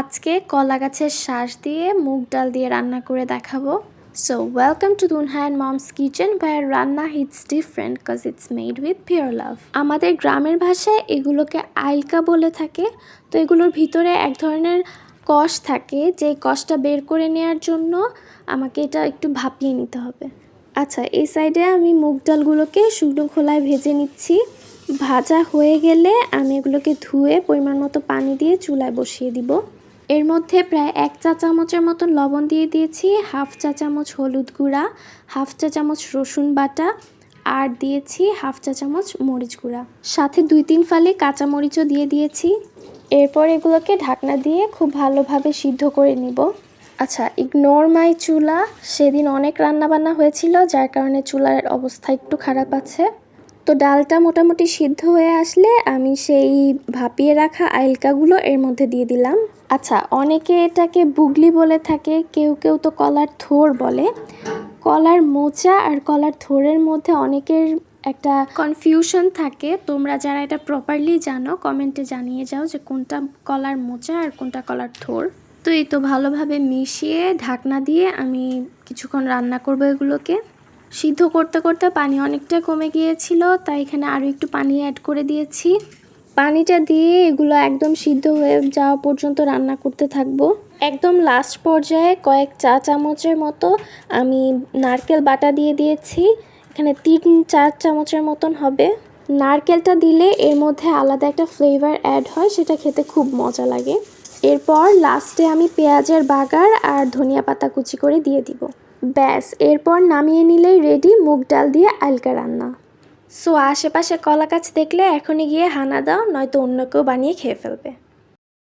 আজকে কলা গাছের শ্বাস দিয়ে মুগ ডাল দিয়ে রান্না করে দেখাবো। সো ওয়েলকাম টু দুনহা অ্যান্ড মমস কিচেন where রান্না hits different because it's made with pure love আমাদের গ্রামের ভাষায় এগুলোকে আইলকা বলে থাকে। তো এগুলোর ভিতরে এক ধরনের কষ থাকে যে কষটা বের করে নেওয়ার জন্য আমাকে এটা একটু ভাপিয়ে নিতে হবে। আচ্ছা এই সাইডে আমি মুগ ডালগুলোকে শুকনো খোলায় ভেজে নিচ্ছি। ভাজা হয়ে গেলে আমি এগুলোকে ধুয়ে পরিমাণ মতো পানি দিয়ে চুলায় বসিয়ে দিব। এর মধ্যে প্রায় এক চা চামচের মতন লবণ দিয়ে দিয়েছি, হাফ চা চামচ হলুদ গুঁড়া, হাফ চা চামচ রসুন বাটা আর দিয়েছি হাফ চা চামচ মরিচ গুঁড়া। সাথে দুই তিন ফালি কাঁচা মরিচও দিয়ে দিয়েছি। এরপর এগুলোকে ঢাকনা দিয়ে খুব ভালোভাবে সিদ্ধ করে নিব। আচ্ছা ইগনোর মাই চুলা। সেদিন অনেক রান্নাবান্না হয়েছিল, যার কারণে চুলার অবস্থা একটু খারাপ আছে। তো ডালটা মোটামুটি সিদ্ধ হয়ে আসলে আমি সেই ভাপিয়ে রাখা আইলকাগুলো এর মধ্যে দিয়ে দিলাম। আচ্ছা অনেকে এটাকে বুগলি বলে থাকে, কেউ কেউ তো কলার থোর বলে। কলার মোচা আর কলার থোরের মধ্যে অনেকের একটা কনফিউশন থাকে। তোমরা যারা এটা প্রপারলি জানো কমেন্টে জানিয়ে যাও যে কোনটা কলার মোচা আর কোনটা কলার থোর। তো এই তো ভালোভাবে মিশিয়ে ঢাকনা দিয়ে আমি কিছুক্ষণ রান্না করব এগুলোকে। সিদ্ধ করতে করতে পানি অনেকটা কমে গিয়েছিল, তাই এখানে আরও একটু পানি অ্যাড করে দিয়েছি। পানিটা দিয়ে এগুলো একদম সিদ্ধ হয়ে যাওয়া পর্যন্ত রান্না করতে থাকব। একদম লাস্ট পর্যায়ে কয়েক চা চামচের মতো আমি নারকেল বাটা দিয়ে দিয়েছি। এখানে তিন চার চামচের মতন হবে। নারকেলটা দিলে এর মধ্যে আলাদা একটা ফ্লেভার অ্যাড হয়, সেটা খেতে খুব মজা লাগে। এরপর লাস্টে আমি পেঁয়াজের বাগার আর ধনিয়া পাতা কুচি করে দিয়ে দিব। ব্যাস, এরপর নামিয়ে নিলেই রেডি মুগ ডাল দিয়ে আলকা রান্না। সো, আশেপাশে কলা গাছ দেখলে এখনই গিয়ে হানা দাও, নয়তো অন্য কেউ বানিয়ে খেয়ে ফেলবে।